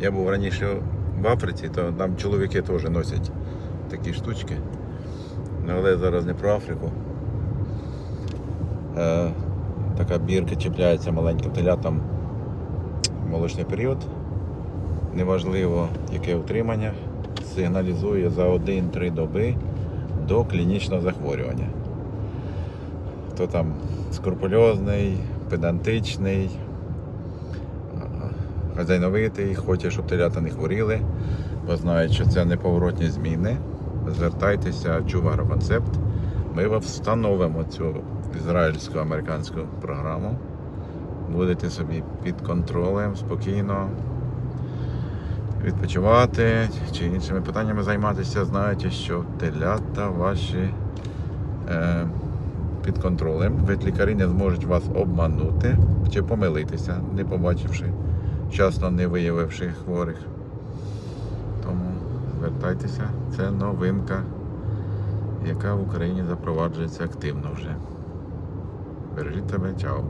Я був раніше в Африці, то там чоловіки теж носять такі штучки. Але зараз не про Африку. Е, така бірка чіпляється маленьким телятам молочний період. Неважливо, яке утримання, сигналізує за 1-3 доби до клінічного захворювання. Хто там скрупульозний, педантичний, хазяйновитий, хоче, щоб телята не хворіли, бо знають, що це неповоротні зміни. Звертайтеся, Чувара концепт. Ми вам встановимо цю ізраїльську американську програму. Будете собі під контролем спокійно відпочивати чи іншими питаннями займатися. Знаєте, що телята ваші е, під контролем. Ветлікарі не зможуть вас обманути чи помилитися, не побачивши, вчасно не виявивши хворих. Тому звертайтеся, це новинка, яка в Україні запроваджується активно вже. Бережіть себе, чао.